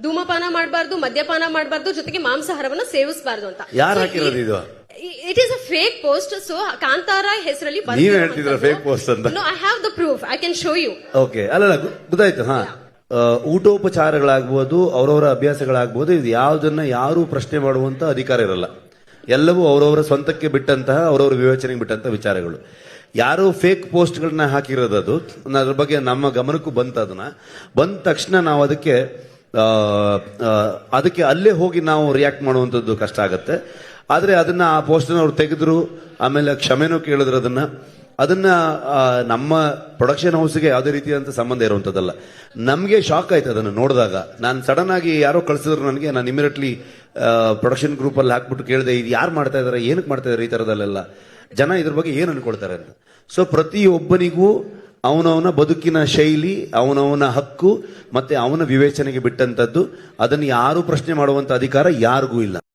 ಧೂಮಪಾನ ಮಾಡಬಾರ್ದು ಮದ್ಯಪಾನ ಮಾಡಬಾರ್ದು ಜೊತೆಗೆ ಮಾಂಸಾಹಾರವನ್ನು ಸೇವಿಸಬಾರ್ದು ಅಂತ. ಯಾರು ಹಾಕಿರೋದು ಇದು? It is a fake post so Kantara ಹೆಸರಲ್ಲಿ ನೀವೇ ಹೇಳ್ತಿದ್ರ ಫೇಕ್ ಪೋಸ್ಟ್ ಅಂತ? I have the proof I can show you okay ಅಲ್ಲ ಗೊತ್ತಾಯ್ತು ಹಾ. ಊಟೋಪಚಾರಗಳಾಗ್ಬೋದು ಅವರವರ ಅಭ್ಯಾಸಗಳಾಗ್ಬೋದು ಇದು ಯಾವುದನ್ನ ಯಾರು ಪ್ರಶ್ನೆ ಮಾಡುವಂತ ಅಧಿಕಾರ ಇರಲ್ಲ. ಎಲ್ಲವೂ ಅವರವರ ಸ್ವಂತಕ್ಕೆ ಬಿಟ್ಟಂತಹ ಅವರವರ ವಿವೇಚನೆಗೆ ಬಿಟ್ಟಂತಹ ವಿಚಾರಗಳು. ಯಾರು ಫೇಕ್ ಪೋಸ್ಟ್ಗಳನ್ನ ಹಾಕಿರೋದು ಅದು ಅದ್ರ ಬಗ್ಗೆ ನಮ್ಮ ಗಮನಕ್ಕೂ ಬಂತ ಅದನ್ನ ಬಂದ ತಕ್ಷಣ ನಾವು ಅದಕ್ಕೆ ಅದಕ್ಕೆ ಅಲ್ಲೇ ಹೋಗಿ ನಾವು ರಿಯಾಕ್ಟ್ ಮಾಡುವಂಥದ್ದು ಕಷ್ಟ ಆಗುತ್ತೆ. ಆದರೆ ಅದನ್ನು ಆ ಪೋಸ್ಟ್ ಅವ್ರು ತೆಗೆದ್ರು, ಆಮೇಲೆ ಕ್ಷಮೆನೂ ಕೇಳಿದ್ರು ಅದನ್ನು. ಅದನ್ನು ನಮ್ಮ ಪ್ರೊಡಕ್ಷನ್ ಹೌಸ್ಗೆ ಯಾವುದೇ ರೀತಿಯಾದಂಥ ಸಂಬಂಧ ಇರುವಂಥದ್ದಲ್ಲ. ನಮಗೆ ಶಾಕ್ ಆಯ್ತು ಅದನ್ನು ನೋಡಿದಾಗ. ನಾನು ಸಡನ್ ಆಗಿ ಯಾರೋ ಕಳಿಸಿದ್ರು ನನಗೆ, ನಾನು ಇಮಿಡಿಯೇಟ್ಲಿ ಪ್ರೊಡಕ್ಷನ್ ಗ್ರೂಪಲ್ಲಿ ಹಾಕ್ಬಿಟ್ಟು ಕೇಳಿದೆ, ಇದು ಯಾರು ಮಾಡ್ತಾ ಇದ್ದಾರೆ ಏನಕ್ಕೆ ಮಾಡ್ತಾ ಇದ್ದಾರೆ ಈ ಥರದಲ್ಲೆಲ್ಲ ಜನ ಇದ್ರ ಬಗ್ಗೆ ಏನು ಅನ್ಕೊಳ್ತಾರೆ ಅಂತ. ಸೊ ಪ್ರತಿಯೊಬ್ಬನಿಗೂ ಅವನವನ ಬದುಕಿನ ಶೈಲಿ, ಅವನವನ ಹಕ್ಕು ಮತ್ತೆ ಅವನ ವಿವೇಚನೆಗೆ ಬಿಟ್ಟಂತದ್ದು ಅದನ್ನು ಯಾರು ಪ್ರಶ್ನೆ ಮಾಡುವಂತ ಅಧಿಕಾರ ಯಾರಿಗೂ ಇಲ್ಲ.